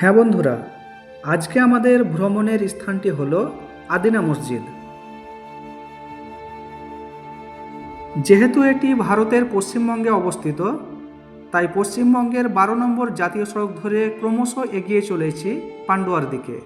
হ্যাঁ বন্ধুরা, আজকে আমাদের ভ্রমণের স্থানটি হল আদিনা মসজিদ। যেহেতু এটি ভারতের পশ্চিমবঙ্গে অবস্থিত, তাই পশ্চিমবঙ্গের বারো নম্বর জাতীয় সড়ক ধরে ক্রমশ এগিয়ে চলেছি পান্ডুয়ার দিকে।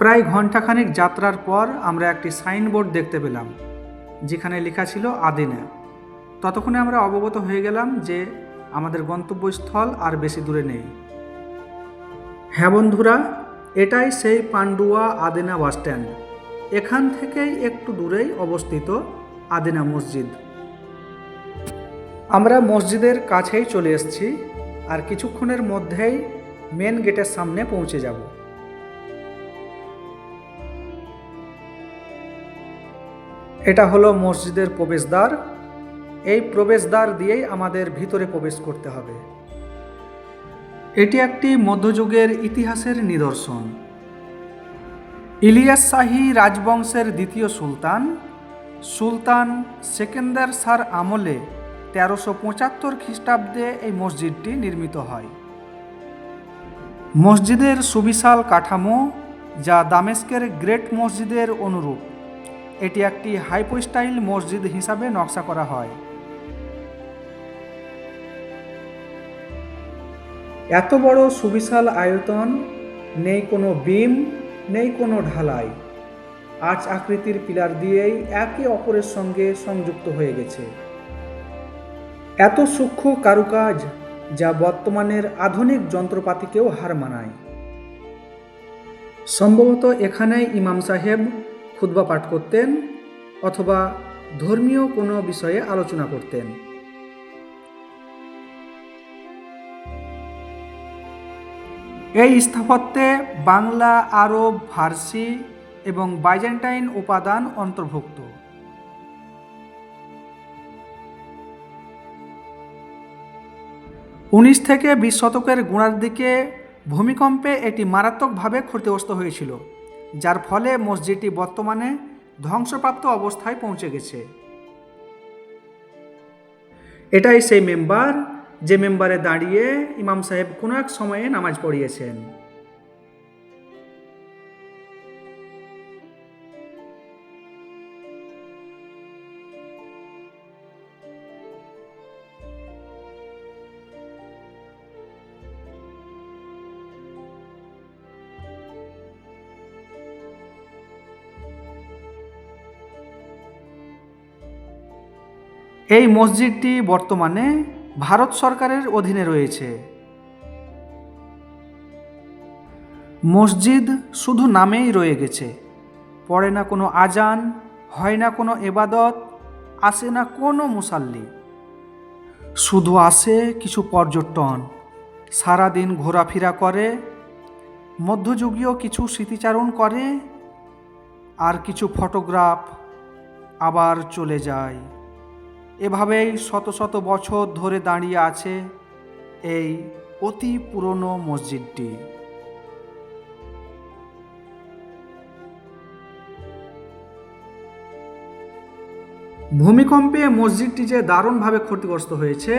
প্রায় ঘন্টাখানেক যাত্রার পর আমরা একটি সাইনবোর্ড দেখতে পেলাম, যেখানে লেখা ছিল আদিনা। ততক্ষণে আমরা অবগত হয়ে গেলাম যে আমাদের গন্তব্যস্থল আর বেশি দূরে নেই। হ্যাঁ বন্ধুরা, এটাই সেই পান্ডুয়া আদিনা বাসস্ট্যান্ড এখান থেকেই একটু দূরেই অবস্থিত আদিনা মসজিদ। আমরা মসজিদের কাছেই চলে এসেছি আর কিছুক্ষণের মধ্যেই মেন গেটের সামনে পৌঁছে যাব। এটা হলো মসজিদের প্রবেশদ্বার। এই প্রবেশদ্বার দিয়েই আমাদের ভিতরে প্রবেশ করতে হবে। এটি একটি মধ্যযুগের ইতিহাসের নিদর্শন। ইলিয়াস শাহী রাজবংশের দ্বিতীয় সুলতান সুলতান সেকেন্দার সার আমলে তেরোশো পঁচাত্তর খ্রিস্টাব্দে এই মসজিদটি নির্মিত হয়। মসজিদের সুবিশাল কাঠামো যা দামেস্কের গ্রেট মসজিদের অনুরূপ। এটি একটি হাইপোস্টাইল মসজিদ হিসাবে নকশা করা হয়। এত বড় সুবিশাল আয়তন, নেই কোনো বিম, নেই কোনো ঢালাই। আর্চ আকৃতির পিলার দিয়েই একে অপরের সঙ্গে সংযুক্ত হয়ে গেছে। এত সূক্ষ্ম কারুকাজ যা বর্তমানের আধুনিক যন্ত্রপাতিকেও হার মানায়। সম্ভবত এখানেই ইমাম সাহেব খুতবা পাঠ করতেন অথবা ধর্মীয় কোনো বিষয়ে আলোচনা করতেন। এই স্থাপত্যে বাংলা, আরব, ফার্সি এবং বাইজেন্টাইন উপাদান অন্তর্ভুক্ত। উনিশ থেকে বিশ শতকের গোড়ার দিকে ভূমিকম্পে এটি মারাত্মকভাবে ক্ষতিগ্রস্ত হয়েছিল। যার ফলে মসজিদটি বর্তমানে ধ্বংসপ্রাপ্ত অবস্থায় পৌঁছে গেছে। এটাই সেই মেম্বার, যে মেম্বারে দাঁড়িয়ে ইমাম সাহেব কোনো এক সময়ে নামাজ পড়িয়েছেন। এই মসজিদটি বর্তমানে ভারত সরকারের অধীনে রয়েছে। মসজিদ শুধু নামেই রয়ে গেছে। পড়ে না কোনো আজান, হয় না কোনো এবাদত, আসে না কোনো মুসাল্লি। শুধু আসে কিছু পর্যটন। সারাদিন ঘোরাফেরা করে, মধ্যযুগীয় কিছু স্মৃতিচারণ করে, আর কিছু ফটোগ্রাফ আবার চলে যায়। এভাবেই শত শত বছর ধরে দাঁড়িয়ে আছে এই অতি পুরনো মসজিদটি। ভূমিকম্পে মসজিদটি যে দারুণভাবে ক্ষতিগ্রস্ত হয়েছে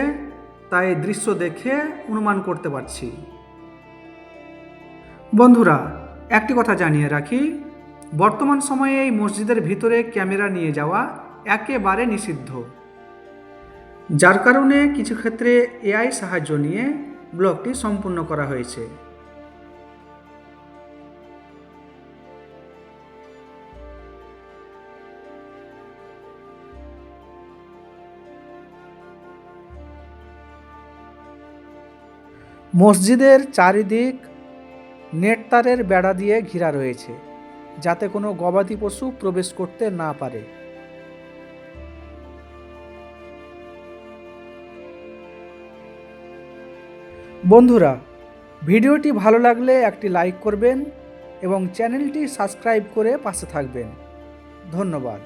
তাই দৃশ্য দেখে অনুমান করতে পারছি। বন্ধুরা, একটি কথা জানিয়ে রাখি, বর্তমান সময়ে এই মসজিদের ভিতরে ক্যামেরা নিয়ে যাওয়া একেবারে নিষিদ্ধ। যার কারণে কিছু ক্ষেত্রে এআই সাহায্য নিয়ে ব্লগটি সম্পূর্ণ করা হয়েছে। মসজিদের চারিদিক নেটতারের বেড়া দিয়ে ঘেরা রয়েছে, যাতে কোনো গবাদি পশু প্রবেশ করতে না পারে। বন্ধুরা ভিডিওটি ভালো লাগলে একটি লাইক করবেন এবং চ্যানেলটি সাবস্ক্রাইব করে পাশে থাকবেন। ধন্যবাদ।